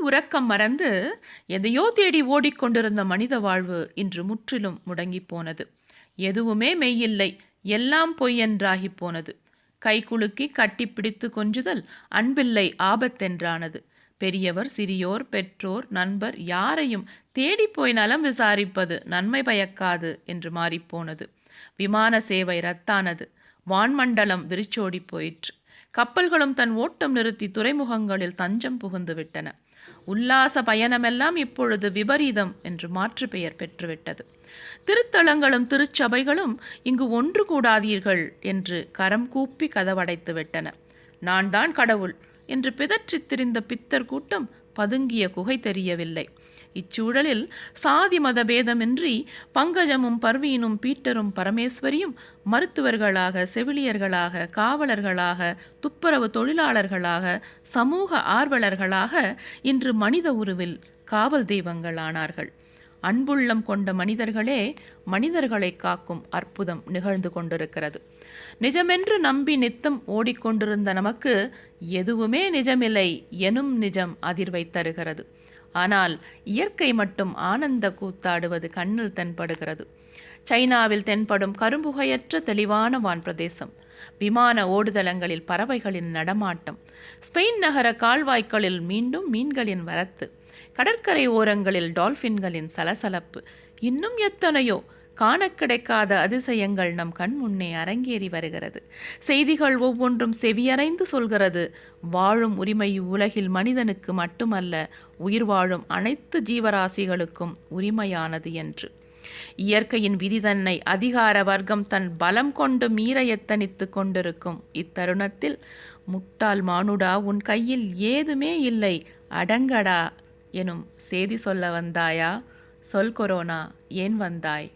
உறக்கம் மறந்து எதையோ தேடி ஓடிக்கொண்டிருந்த மனித வாழ்வு இன்று முற்றிலும் முடங்கி போனது. எதுவுமே மெய்யில்லை. எல்லாம் பொய்யென்றாகிப் போனது. கைகுலுக்கி கட்டிப்பிடித்து கொஞ்சுதல் அன்பில்லை ஆபத்தென்றானது. பெரியவர் சிறியோர் பெற்றோர் நண்பர் யாரையும் தேடிப்போய் நலம் விசாரிப்பது நன்மை பயக்காது என்று மாறிப்போனது விமான சேவை ரத்தானது. வான்மண்டலம் விரிச்சோடி போயிற்று. கப்பல்களும் தன் ஓட்டம் நிறுத்தி துறைமுகங்களில் தஞ்சம் புகுந்து விட்டன. உல்லாச பயணமெல்லாம் இப்பொழுது விபரீதம் என்று மாற்று பெயர் பெற்றுவிட்டது. திருத்தலங்களும் திருச்சபைகளும் இங்கு ஒன்று கூடாதீர்கள் என்று கரம் கூப்பி கதவடைத்து விட்டன. நான் தான் கடவுள் என்று பிதற்றித் திரிந்த பித்தர் கூட்டம் பதுங்கிய குகை தெரியவில்லை. இச்சூழலில் சாதி மத பேதமின்றி பங்கஜமும் பர்வீனும் பீட்டரும் பரமேஸ்வரியும் மருத்துவர்களாக செவிலியர்களாக காவலர்களாக துப்புரவு தொழிலாளர்களாக சமூக ஆர்வலர்களாக இன்று மனித உருவில் காவல் தெய்வங்களானார்கள். அன்புள்ளம் கொண்ட மனிதர்களே மனிதர்களை காக்கும் அற்புதம் நிகழ்ந்து கொண்டிருக்கிறது. நிஜமென்று நம்பி நித்தம் ஓடிக்கொண்டிருந்த நமக்கு எதுவுமே நிஜமில்லை எனும் நிஜம் அதிர்வை தருகிறது. ஆனால் இயற்கை மட்டும் ஆனந்த கூத்தாடுவது கண்ணில் தென்படுகிறது. சைனாவில் தென்படும் கரும்புகையற்ற தெளிவான வான் பிரதேசம் விமான ஓடுதளங்களில் பறவைகளின் நடமாட்டம் ஸ்பெயின் நகர கால்வாய்க்களில் மீண்டும் மீன்களின் வரத்து கடற்கரை ஓரங்களில் டால்பின்களின் சலசலப்பு இன்னும் எத்தனையோ காண கிடைக்காத அதிசயங்கள் நம் கண் முன்னே அரங்கேறி வருகிறது. செய்திகள் ஒவ்வொன்றும் செவியறைந்து சொல்கிறது. வாழும் உரிமை உலகில் மனிதனுக்கு மட்டுமல்ல உயிர் வாழும் அனைத்து ஜீவராசிகளுக்கும் உரிமையானது என்று. இயற்கையின் விதி தன்னை அதிகார வர்க்கம் தன் பலம் கொண்டு மீற எத்தனித்து கொண்டிருக்கும் இத்தருணத்தில் முட்டாள் மானுடா உன் கையில் ஏதுமே இல்லை. அடங்கடா எனும் செய்தி சொல்ல வந்தாயா? சொல் கொரோனா ஏன் வந்தாய்?